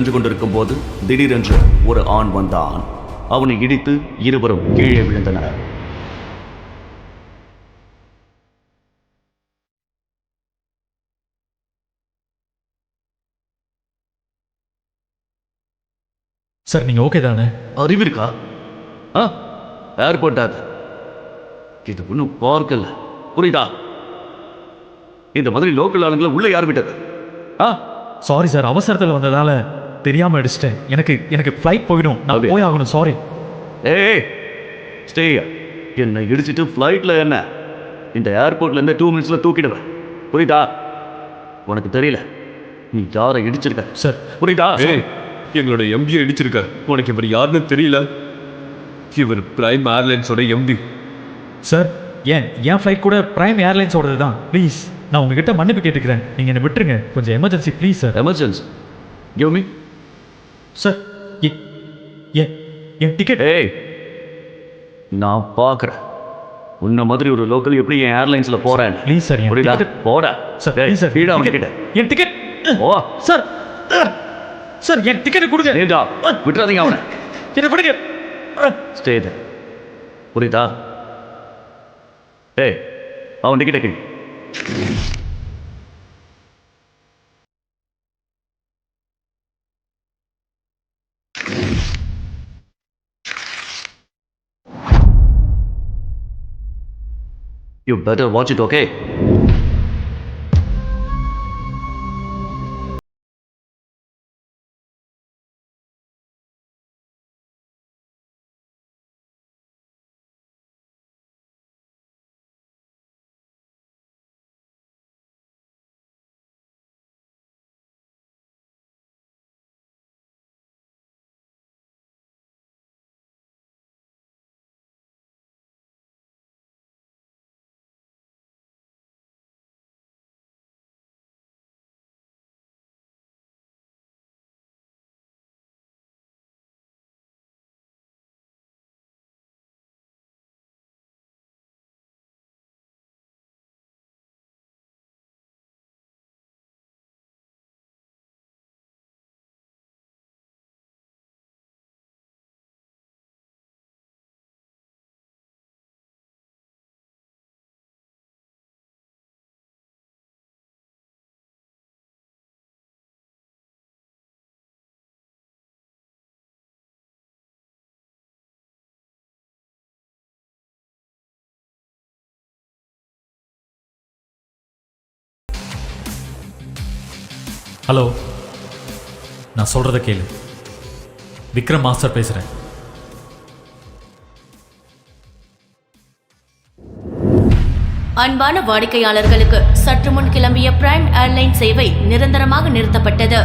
சென்று கொண்டிருக்கும் போது திடீரென்று ஒரு ஆண் வந்தான். அவனை இடித்து இருவரும் கீழே விழுந்தனர். சார் நீங்கள் ஓகே தானே? அறிவு இருக்கா? ஆ ஏர்போர்ட் அது. இது ஒன்றும் பார்க்கல புரியுதா? இந்த மாதிரி லோக்கல் ஆளுங்களை உள்ள யார் விட்டது? ஆ? சாரி சார் அவசரத்தில் வந்ததால தெரியாமல் அடிச்சிட்டேன். எனக்கு எனக்கு ஃப்ளைட் போயிடும். நான்? போய் ஆகணும் சாரி ஏய் ஸ்டே என்னை இடிச்சிட்டு ஃப்ளைட்டில் என்ன? இந்த ஏர்போர்ட்ல இருந்து டூ மினிட்ஸில் தூக்கிடுவேன் புரியுதா? உனக்கு தெரியல. நீ யாரை இடிச்சிருக்க? சார் புரியுதா? ஏய் எங்களோட எம்பி அடிச்சிருக்க உனக்கு இவர் யாருன்னு தெரியல. இவர் பிரைம் ஏர்லைன்ஸோட எம்பி சார் ஏன்? என் ஃப்ளைட் கூட பிரைம் ஏர்லைன்ஸோடது தான் ப்ளீஸ் நான் உங்ககிட்ட மன்னிப்பு கேட்டுக்கிறேன். நீங்கள் என்னை விட்டுருங்க. கொஞ்சம் emergency please sir emergency give me sir N ticket ஏய் நான் பார்க்குறேன். உன்ன மாதிரி ஒரு லோக்கல் எப்படி என் ஏர்லைன்ஸில் போறேன்? ப்ளீஸ் சார் புரியுதா? டிக்கெட் போட. சார் ப்ளீஸ் சார் கீழே அவன் டிக்கெட் கிட்ட என் டிக்கெட் ஓ சார் சார் என் டிக்கெட்டை கொடுங்க. நீண்டா விட்டுறாதீங்க அவனை. என்னை விடுங்க ஸ்டே புரியுதா? ஏய் அவன் டிக்கெட்டை கிழி You better watch it, okay? Hello நான் சொல்கிறத கேளு விக்ரம் மாஸ்டர் பேசுகிறேன் அன்பான வாடிக்கையாளர்களுக்கு சற்று முன் கிளம்பிய பிரைம் ஏர்லைன் சேவை நிரந்தரமாக நிறுத்தப்பட்டது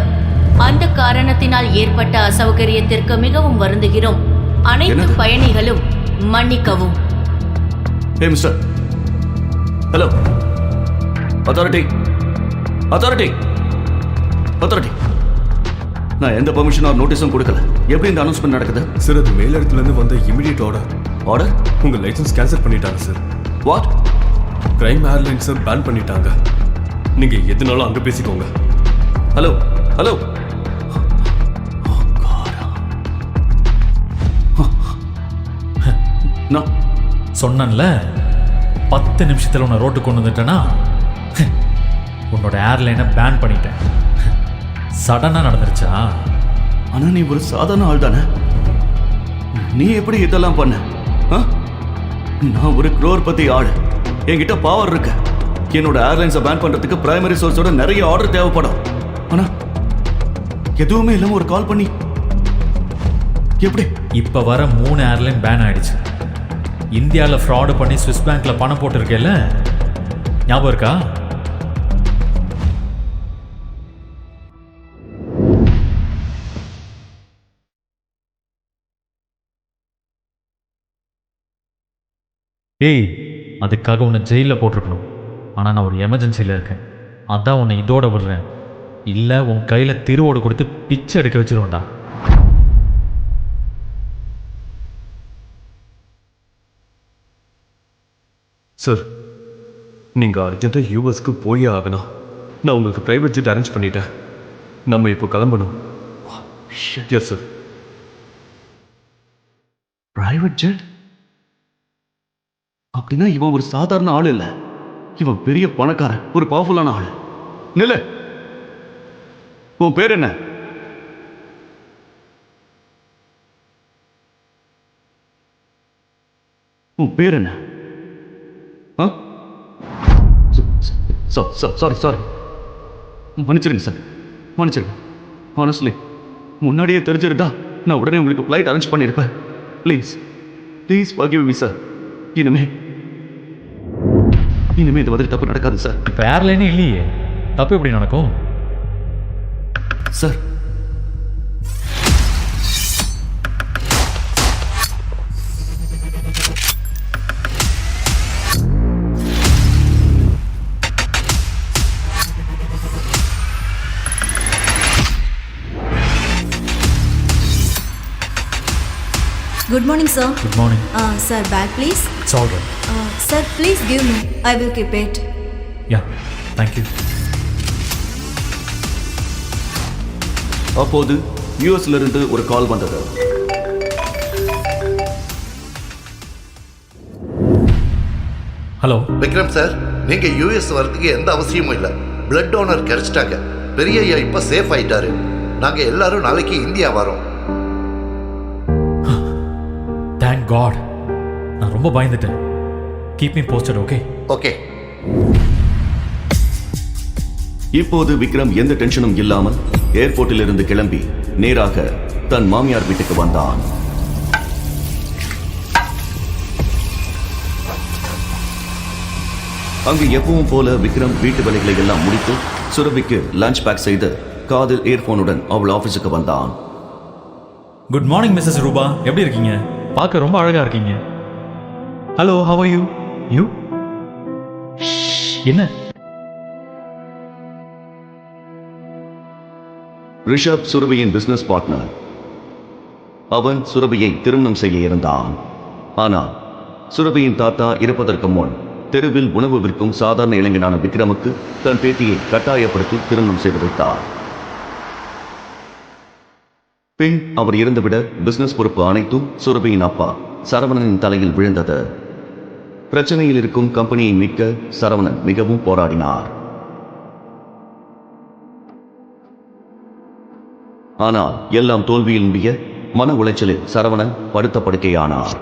அந்த காரணத்தினால் ஏற்பட்ட அசௌகரியத்திற்கு மிகவும் வருந்துகிறோம் அனைத்து? பயணிகளும் மன்னிக்கவும் Hey, mister. Hello. Authority. Authority. Authority. நான் எந்த பெர்மிஷன் ஆர் நோட்டீஸும் கொடுக்கல. எப்படி இந்த அனௌன்ஸ்மெண்ட் நடக்குது? சார் அது மேலிடத்துல இருந்து வந்த இமிடியட் ஆர்டர் ஆர்டர் உங்க லைசன்ஸ் கேன்சல் பண்ணிட்டாங்க சார் வாட் பிரைம் ஏர்லைன்ஸை பேன் பண்ணிட்டாங்க. நீங்க எதுனாலும் அங்க பேசிக்கோங்க. ஹலோ ஹலோ நான் சொன்னேன்ல பத்து நிமிஷத்தில் உன்னை ரோட்டு கொண்டு வந்துட்டேன்னா உன்னோட ஏர்லைனை பேன் பண்ணிட்டேன். சடனாக நடந்துருச்சா? ஆனா நீ ஒரு சாதாரண ஆள் தானே? நீ எப்படி இதெல்லாம் பண்ண? நான் ஒரு குரோர்பதி ஆள். என்கிட்ட பவர் இருக்கு. என்னோட ஏர்லைன்ஸை பேன் பண்றதுக்கு பிரைமரி சோர்ஸோட நிறைய ஆர்டர் தேவைப்படும். ஆனா எதுவுமே இல்லாம ஒரு கால் பண்ணி. எப்படி? இப்போ வர மூணு ஏர்லைன் பேன் ஆயிடுச்சு. இந்தியாவில் ஃப்ராடு பண்ணி ஸ்விஸ் பேங்க்ல பணம் போட்டிருக்கேல்ல? ஞாபகம் இருக்கா? ஏய் அதுக்காக உன்னை ஜெயிலில் போட்டிருக்கணும். ஆனால் நான் ஒரு எமர்ஜென்சியில் இருக்கேன். அதான் உன்னை இதோட விடுறேன். இல்லை உன் கையில் திருவோடு கொடுத்து பிச்சை எடுக்க வச்சிருவேன்டா. சார் நீங்க அர்ஜென்ட்டா யூஎஸ்க்கு போயே ஆகணும். நான் உங்களுக்கு பிரைவேட் ஜெட் அரேஞ்ச் பண்ணிட்டேன். நம்ம இப்போ கிளம்பணும். எஸ் சார் பிரைவேட் ஜெட் அப்படின்னா இவன் ஒரு சாதாரண ஆள் இல்ல. இவன் பெரிய பணக்காரன் ஒரு பவர்ஃபுல்லான ஆள். நில்லு. உன் பேர் என்ன? உன் பேர் என்ன? ஆ? சாரி சாரி மன்னிச்சிருங்க சார் மன்னிச்சிருங்க. ஹானஸ்ட்லி முன்னாடியே தெரிஞ்சிருந்தா நான் உடனே உங்களுக்கு ஃப்ளைட் அரேஞ்ச் பண்ணியிருப்பேன் ப்ளீஸ் ப்ளீஸ் forgive சார் இனிமேல் இனிமே இந்த மாதிரி தப்பு நடக்காது சார் இப்போ ஏர்லைனே இல்லையே. தப்பு எப்படி நடக்கும்? Sir Good morning, sir. Good morning Uh, sir, bag please. It's all right sir, please give me. I will keep it. Yeah thank you அப்போது யூஎஸ்ல இருந்து ஒரு கால் வந்தது ஹலோ விக்ரம் சார் நீங்க யூஎஸ் வரதுக்கு எந்த அவசியமும் இல்லை பிளட் டோனர் கிடைச்சிட்டாங்க பெரிய ஐயா இப்ப சேஃப் ஆயிட்டாரு நாங்க எல்லாரும் நாளைக்கு இந்தியா வரோம் காட் நான் ரொம்ப பயந்துட்டேன். Keep me posted okay okay இப்போது விக்ரம் எந்த டென்ஷனும் இல்லாமல் ஏர்போர்ட்டில் இருந்து கிளம்பி நேராக தன் மாமியார் வீட்டுக்கு வந்தான். அங்கு எப்பவும் போல விக்ரம் வீட்டு வேலைகளை எல்லாம் முடித்து சுரபிக்கு லஞ்ச் பேக் செய்து காதில் இயர்போனுடன் அவள் ஆபீஸுக்கு வந்தான். குட் மார்னிங் மிஸ்ஸஸ் ரூபா எப்படி இருக்கீங்க? பார்க்க ரொம்ப அழகா இருக்கீங்க. Hello how are you you என்ன? ரிஷப் சுரபியின் பிசினஸ் பார்ட்னர் அவன் சுரபியை திருமணம் செய்ய இருந்தான். ஆனால் சுரபியின் தாத்தா இறப்பதற்கு முன் தெருவில் உணவு விற்கும் சாதாரண இளைஞனான விக்ரமுக்கு தன் பேத்தியை கட்டாயப்படுத்தி திருமணம் செய்து வைத்தார். பின் அவர் இருந்துவிட பிசினஸ் பொறுப்பு அனைத்தும் சுரபியின் அப்பா சரவணனின் தலையில் விழுந்தது. பிரச்சனையில் இருக்கும் கம்பெனியை மீட்க சரவணன் மிகவும் போராடினார். ஆனால் எல்லாம் தோல்வியில் முடிய மன உளைச்சலில் சரவணன் படுத்த படுக்கையானார்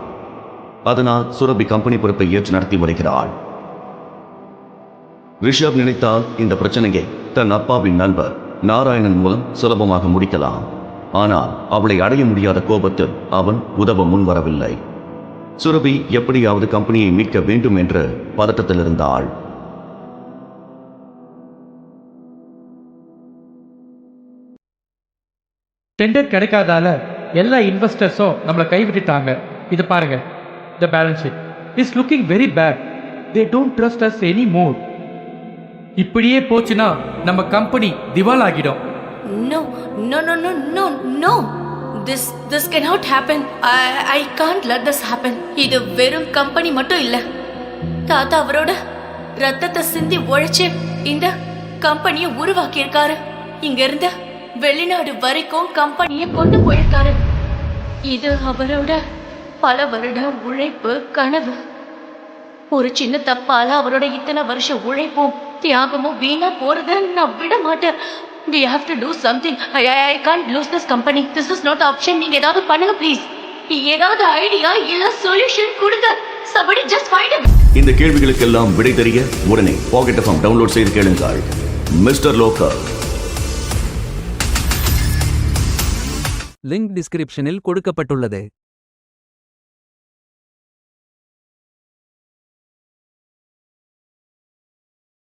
அதனால் சுரபி கம்பெனி பொறுப்பை ஏற்று நடத்தி வருகிறாள். ரிஷப் நினைத்தால் இந்த பிரச்சனையை தன் அப்பாவின் நண்பர் நாராயணன் மூலம் சுலபமாக முடிக்கலாம். ஆனால் அவளை அடைய முடியாத கோபத்தில் அவன் உதவ முன்வரவில்லை. சுரபி எப்படியாவது கம்பெனியை மீட்க வேண்டும் என்று பதட்டத்தில் இருந்தாள் டெண்டர் கிடைக்காதால எல்லா இன்வெஸ்டர்ஸும் நம்மளை கைவிட்டுட்டாங்க. இது பாருங்க the balance sheet is looking very bad they don't trust us any more இப்படியே போச்சுன்னா நம்ம கம்பெனி திவால் ஆகிடும் No, no, no, no, no, no. This this cannot happen. I I can't let this happen. இது வெறும் கம்பெனி மட்டும் இல்ல தாத்தா அவரோட ரத்தத்தை சிந்தி உழைச்சு இந்த கம்பெனியை உருவாக்கி இருக்காரு இங்க இருந்து வெளிநாடு வரைக்கும் கம்பெனியை கொண்டு போயிருக்காரு இது அவரோட பல வருட உழைப்பு கனவு ஒரு சின்ன தப்பால அவரோட இத்தனை வருஷ உழைப்பும் தியாகமும் வீணா போறத நான் விட மாட்டேன் we have to do something. I i, I can't lose this company. This is not option. நீங்க ஏதாவது பண்ணுங்க ப்ளீஸ் ஏதாவது ஐடியா இல்ல சொல்யூஷன் கொடுங்க. Somebody just find him இந்த கேள்விகளுக்கெல்லாம் விடை தெரிய உடனே பாக்கெட் எஃப்எம் டவுன்லோட் செய்து கேளுங்கள். மிஸ்டர் லோக்கல் லிங்க் டிஸ்கிரிப்ஷனில் கொடுக்கப்பட்டுள்ளது.